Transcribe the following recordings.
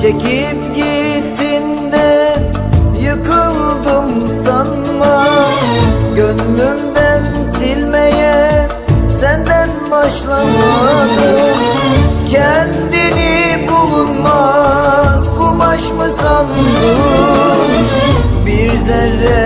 Çekip gittin de yıkıldım sanma. Gönlümden silmeye senden başlamadım. Kendini bulunmaz kumaş mı sandın? Bir zerre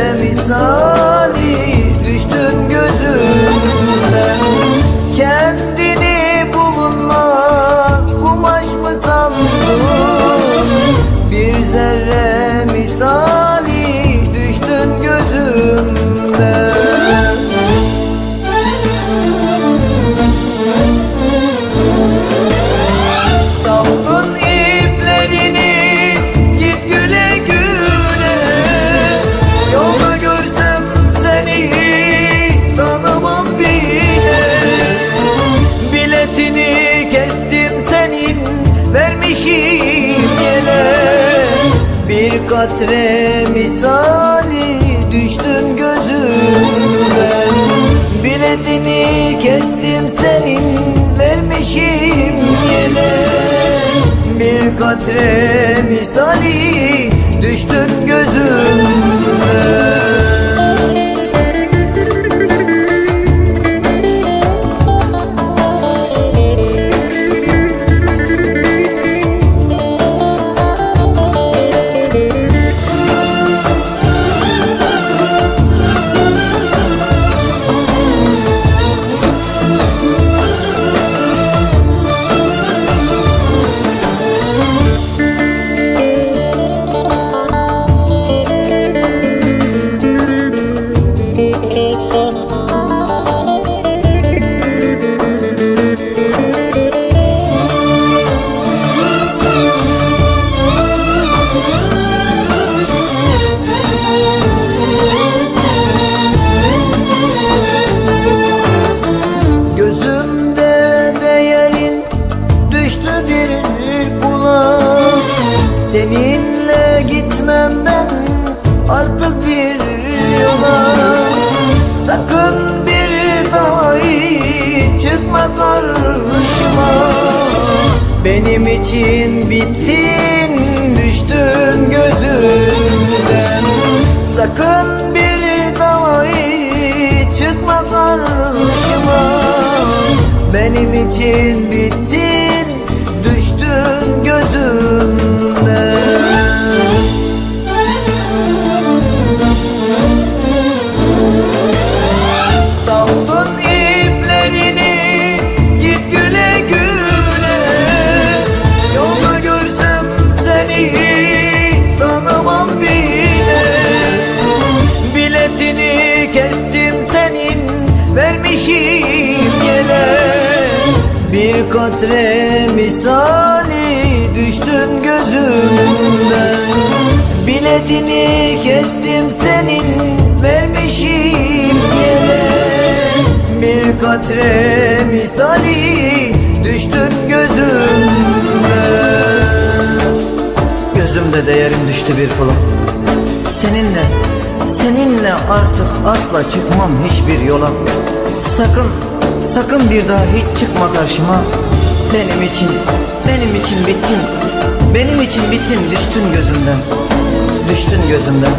vermişim yere Bir katre misali düştün gözümden. Biletini kestim senin vermişim yere Bir katre misali düştün gözümden Seninle gitmem ben artık bir yola. Sakın bir daha çıkma karşıma Benim için bittin düştün gözümden Sakın bir daha çıkma karşıma benim için bittin vermişim yere. Bir katre misali düştün gözümden. Biletini kestim senin vermişim yere. Bir katre misali düştün gözümden. Gözümde değerim düştü bir kulum. Seninle, seninle artık asla çıkmam hiçbir yola. Sakın, sakın bir daha hiç çıkma karşıma. Benim için, benim için bittin. Benim için bittin düştün gözümden. Düştün gözümden